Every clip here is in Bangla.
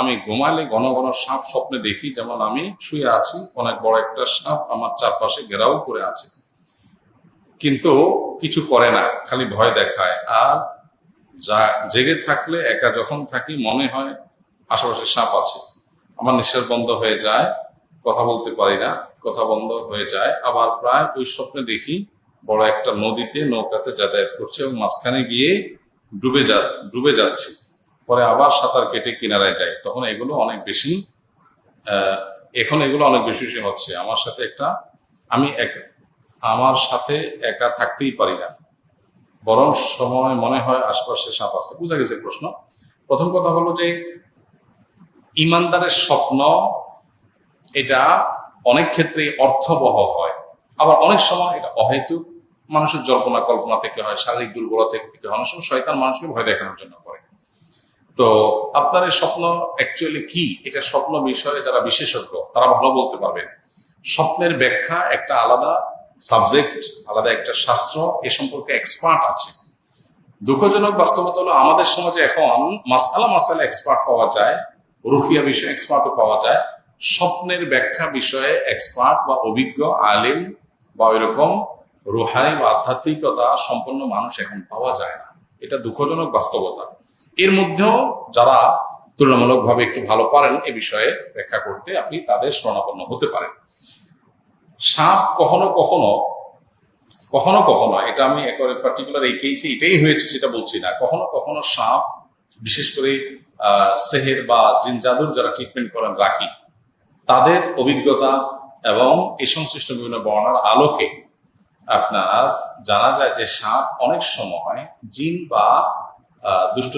আমি ঘুমালে ঘন ঘন সাপ স্বপ্নে দেখি, যেমন আমি শুয়ে আছি, অনেক বড় একটা সাপ আমার চারপাশে ঘেরাও করে আছে। কিন্তু কিছু করে না, খালি ভয় দেখায়। আর যা জেগে থাকলে, একা যখন থাকি, মনে হয় আশেপাশে সাপ আছে। আমার নিঃশ্বাস বন্ধ হয়ে যায়, কথা বলতে পারি না, কথা বন্ধ হয়ে যায়। আবার প্রায় ওই স্বপ্নে দেখি, বড় একটা নদীতে নৌকাতে যাতায়াত করছে এবং মাঝখানে গিয়ে ডুবে যা, ডুবে যাচ্ছে। পরে আবার সাঁতার কেটে কিনারায় যায়। তখন এগুলো অনেক বেশি এখন এগুলো অনেক বেশি বেশি হচ্ছে। আমার সাথে একটা, আমি এক, আমার সাথে একা থাকতেই পারি না। বরং সময় মনে হয় আশপাশে সাপ আছে। বুঝা গেছে প্রশ্ন? প্রথম কথা হলো যে, ইমানদারের স্বপ্ন, এটা অনেক ক্ষেত্রে অর্থবহ হয়। আবার অনেক সময় এটা অহেতুক। মানুষের জল্পনা কল্পনা থেকে হয়, শারীরিক দুর্বলতা থেকে হয়। অনেক সময় শয়তান মানুষকে ভয় দেখানোর জন্য করে। তো আপনার এই স্বপ্ন অ্যাকচুয়ালি কি? এটা স্বপ্ন বিষয়ে যারা বিশেষজ্ঞ, তারা ভালো বলতে পারবেন স্বপ্নের ব্যাখ্যা একটা আলাদা সাবজেক্ট আলাদা একটা শাস্ত্র, এ সম্পর্কে এক্সপার্ট আছে। দুঃখজনক বাস্তবতা হলো, আমাদের সমাজে এখন মাসালা মাসালা এক্সপার্ট পাওয়া যায়, রুকিয়া বিষয়ে এক্সপার্টও পাওয়া যায়। স্বপ্নের ব্যাখ্যা বিষয়ে এক্সপার্ট বা অভিজ্ঞ, আলিম বা ওইরকম রুহানি বা আধ্যাত্মিকতা সম্পন্ন মানুষ এখন পাওয়া যায় না। এটা দুঃখজনক বাস্তবতা। এর মধ্যেও যারা তুলনামূলকভাবে একটু ভালো পারেন এ বিষয়ে ব্যাখ্যা করতে আপনি তাদের শরণাপন্ন হতে পারেন। সাপ কখনো কখনো কখনো কখনো, এটা আমি পার্টিকুলার এই কেসে এটাই হয়েছে সেটা বলছি না, কখনো কখনো সাপ, বিশেষ করে সেহের বা জিন জাদুর যারা ট্রিটমেন্ট করেন রাখি, তাদের অভিজ্ঞতা এবং এ সংশ্লিষ্ট বিভিন্ন বর্ণার আলোকে আপনার জানা যায় যে সাপ অনেক সময় জিন বা দুষ্ট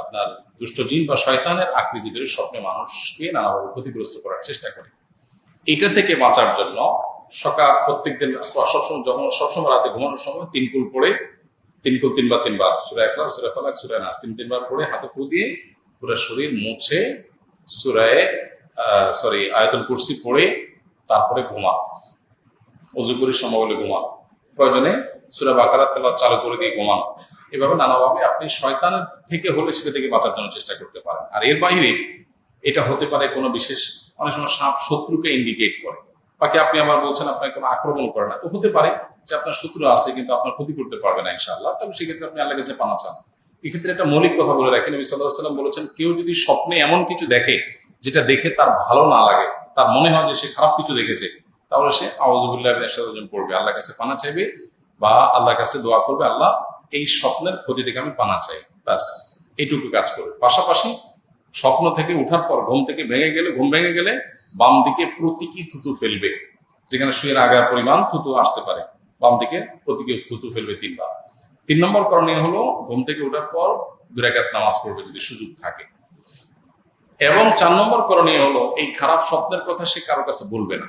আপনার দুষ্ট জিন বা শয়তানের আকৃতি ধরে স্বপ্নে মানুষকে নানাভাবে ক্ষতিগ্রস্ত করার চেষ্টা করে। এটা থেকে বাঁচার জন্য সকাল, প্রত্যেকদিন সবসময় যখন, সবসময় রাতে ঘুমানোর সময় তিন কুল পড়ে, তিন কুল তিনবার তিনবার, সুরা এখলা সুরা ফালাক, সুরা নাস তিন, তিনবার পড়ে হাতে ফু দিয়ে পুরো শরীর মুছে, সুরায় সরি আয়াতুল কুরসি পড়ে তারপরে ঘুমা অজু করে হলে ঘুমানো প্রয়োজনে সুরা তেলাওয়াত চালু করে দিয়ে ঘুমানো। এভাবে নানাভাবে আপনি শয়তান থেকে হলে সেটা থেকে বাঁচার জন্য চেষ্টা করতে পারেন। আর এর বাইরে এটা হতে পারে কোনো বিশেষ অনেক সময় সাপ শত্রুকে ইন্ডিকেট করে। বাকি আপনি আবার বলছেন আপনাকে কোনো আক্রমণ করে না। তো হতে পারে যে আপনার শত্রু আছে কিন্তু আপনার ক্ষতি করতে পারবে না ইনশাআল্লাহ। তবে সেক্ষেত্রে আপনি আল্লাহ কাছে পানা চান। এক্ষেত্রে একটা মৌলিক কথা বলে রাখেন নবী সাল্লাম বলেছেন, কেউ যদি স্বপ্নে এমন কিছু দেখে যেটা দেখে তার ভালো না লাগে, তার মনে হয় যে সে খারাপ কিছু দেখেছে, তাহলে সে আওয়াজবুল্লাহ এরশাদজন পড়বে। আল্লাহর কাছে পানা চাইবে বা আল্লাহর কাছে দোয়া করবে, আল্লাহ এই স্বপ্নের ক্ষতি থেকে আমি পানা চাই। ব্যাস, এইটুকু কাজ করবে। পাশাপাশি স্বপ্ন থেকে উঠার পর ঘুম থেকে ভেঙে গেলে, ঘুম ভেঙে গেলে বাম দিকে প্রতীকী থুতু ফেলবে, যেখানে শুয়ের আগার পরিমাণ থুতু আসতে পারে। বাম দিকে প্রতীকী থুতু ফেলবে তিনবার। তিন নম্বর করণীয় হলো ঘুম থেকে ওঠার পর দুরাকাত নামাজ পড়বে যদি সুযোগ থাকে। এবং চার নম্বর করণীয় হলো এই খারাপ স্বপ্নের কথা সে কারও কাছে বলবে না।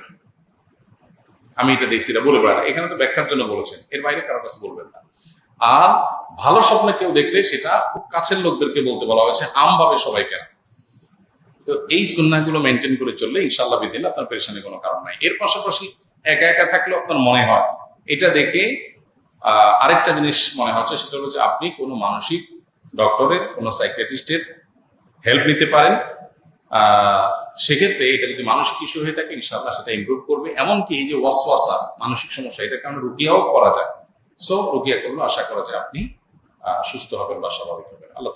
আমি এটা দেখছি, এটা বলে না। এখানে তো ব্যাখ্যার জন্য বলেছেন, এর বাইরে কারও কাছে বলবেন না। আর ভালো স্বপ্ন কেউ দেখলে সেটা খুব কাছের লোকদেরকে বলতে বলা হয়েছে, আমভাবে সবাই কেন? তো এই সুন্নাগুলো মেনটেন করে চললে ইনশাল্লাহ বিদিন আপনার পেরেশানি কোনো কারণ নাই। এর পাশাপাশি একা একা থাকলেও আপনার মনে হয়, এটা দেখে আরেকটা জিনিস মনে হচ্ছে, সেটা হলো যে আপনি কোনো মানসিক ডক্টরের কোনো সাইকিয়াট্রিস্টের হেল্প নিতে পারেন সেক্ষেত্রে এটা যদি মানসিক ইস্যু হয়ে থাকে ইনশাল্লাহ সেটা ইম্প্রুভ করবে। এমনকি এই যে ওয়াসওয়াসা, মানসিক সমস্যা, এটার কারণে রুকিয়াও করা যায়। সো রুকিয়া করলে আশা করা যায় আপনি সুস্থ হবেন বা স্বাভাবিক হবেন। আল্লাহ